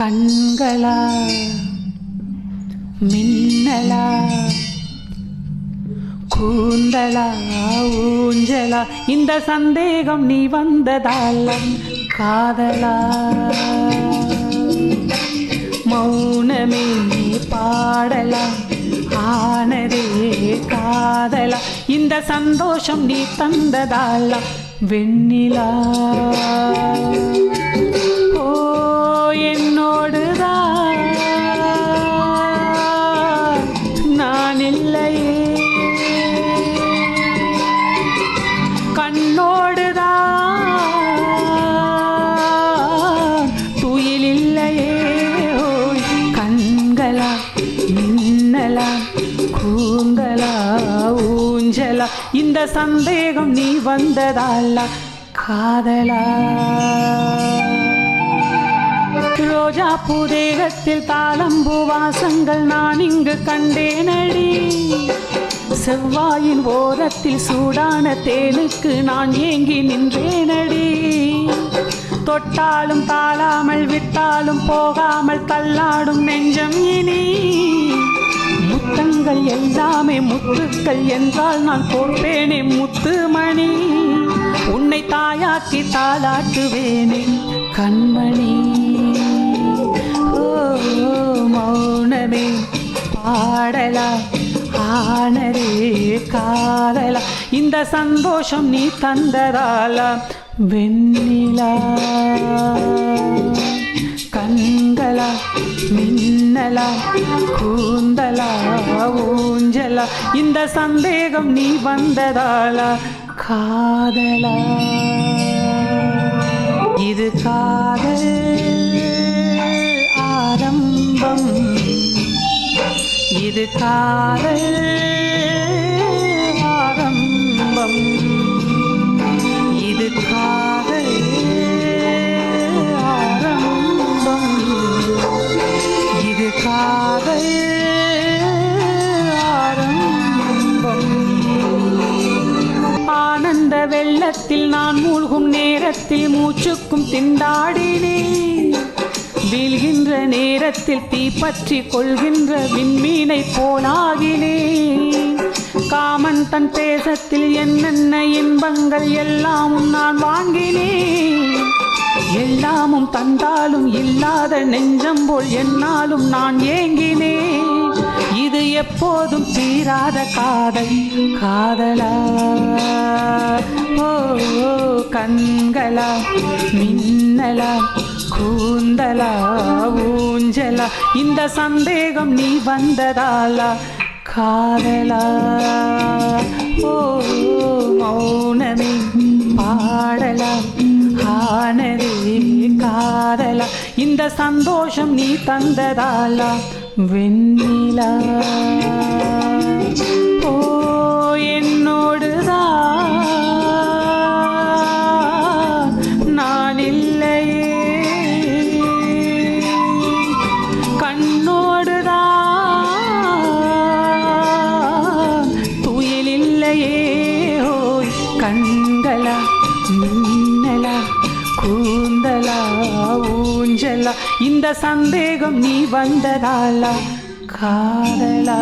கண்களா மின்னலா கூந்தலா ஊஞ்சலா இந்த சந்தேகம் நீ வந்ததால் காதலா. மௌனமே பாடலா ஆனதே காதலா. இந்த சந்தோஷம் நீ தந்ததால் வெண்ணிலா. என்னோடுதான் நான் இல்லையே கண்ணோடுதான் துயில் இல்லையே ஓய் கண்களா மின்னலா கூந்தலா ஊஞ்சலா? இந்த சந்தேகம் நீ வந்ததால காதலா. ரோஜா பூதேகத்தில் தாளம்பூ வாசங்கள் நான் இங்கு கண்டேனடி. செவ்வாயின் ஓரத்தில் சூடான தேனுக்கு நான் ஏங்கி நின்றேனடி. தொட்டாலும் தாழாமல் விட்டாலும் போகாமல் தள்ளாடும் நெஞ்சம் இனி. முத்தங்கள் எல்லாமே முத்துக்கள் என்றால் நான் போட்டேனே முத்துமணி. உன்னை தாயாக்கி தாளாட்டுவேனே கண்மணி. பாடலா ஆனரே காதலா. இந்த சந்தோஷம் நீ தந்ததாலா? வெண்ணிலா. கண்களா. மின்னலா. கூந்தலா. ஊஞ்சலா. இந்த சந்தேகம் நீ வந்ததாலா? காதலா. இது காதல் ஆரம்பம். இது காதல் ஆரம்பம். இது காதல் ஆரம்பம். இது காதல் ஆரம்பம். ஆனந்த வெள்ளத்தில் நான் மூழ்கும் நேரத்தில் மூச்சுக்கும் திண்டாடினேன். வீழ்கின்ற நேரத்தில் தீப்பற்றி கொள்கின்ற விண்மீனை போலாகினேன் காமன் தன் தேசத்தில் என்னென்ன இன்பங்கள் எல்லாமும் நான் வாங்கினேன் எல்லாமும் தந்தாலும் இல்லாத நெஞ்சம் போல் என்னாலும் நான் ஏங்கினேன் இது எப்போதும் தீராத காதல் காதலா? ஓ ஓ, கண்களா? மின்னலா? கூந்தலா ஊஞ்சலா இந்த சந்தேகம் நீ வந்ததாலா? காதலா ஓ மௌனமே பாடலா ஆனதே காதலா? இந்த சந்தோஷம் நீ தந்ததாலா வெண்ணிலா? ஓய் கண்களா மின்னலா கூந்தலா ஊஞ்சலா இந்த சந்தேகம் நீ வந்ததாலா காதலா.